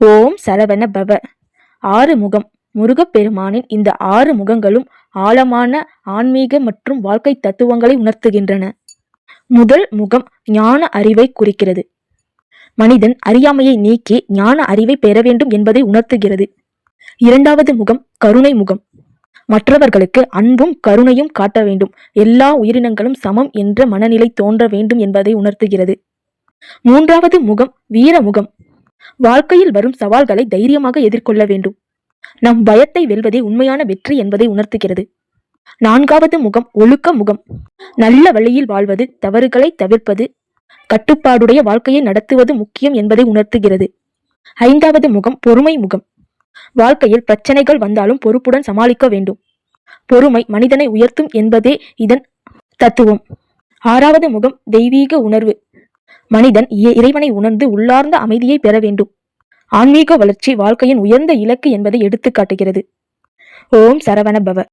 ஓம் சரவண பவ ஆறு முகம் முருகப்பெருமானின் இந்த ஆறு முகங்களும் ஆழமான ஆன்மீக மற்றும் வாழ்க்கை தத்துவங்களை உணர்த்துகின்றன. முதல் முகம் ஞான அறிவை குறிக்கிறது. மனிதன் அறியாமையை நீக்கி ஞான அறிவை பெற வேண்டும் என்பதை உணர்த்துகிறது. இரண்டாவது முகம் கருணை முகம். மற்றவர்களுக்கு அன்பும் கருணையும் காட்ட வேண்டும். எல்லா உயிரினங்களும் சமம் என்ற மனநிலை தோன்ற வேண்டும் என்பதை உணர்த்துகிறது. மூன்றாவது முகம் வீர முகம் வாழ்க்கையில் வரும் சவால்களை தைரியமாக எதிர்கொள்ள வேண்டும். நம் பயத்தை வெல்வதே உண்மையான வெற்றி என்பதை உணர்த்துகிறது. நான்காவது முகம் ஒழுக்க முகம். நல்ல வழியில் வாழ்வது தவறுகளை தவிர்ப்பது கட்டுப்பாடுடைய வாழ்க்கையை நடத்துவது முக்கியம் என்பதை உணர்த்துகிறது. ஐந்தாவது முகம் பொறுமை முகம். வாழ்க்கையில் பிரச்சனைகள் வந்தாலும் பொறுப்புடன் சமாளிக்க வேண்டும். பொறுமை மனிதனை உயர்த்தும் என்பதே இதன் தத்துவம். ஆறாவது முகம் தெய்வீக உணர்வு. மனிதன் இ- இறைவனை உணர்ந்து உள்ளார்ந்த அமைதியை பெற வேண்டும். ஆன்மீக வளர்ச்சி வாழ்க்கையின் உயர்ந்த இலக்கு என்பதை எடுத்து காட்டுகிறது ஓம் சரவண பவ.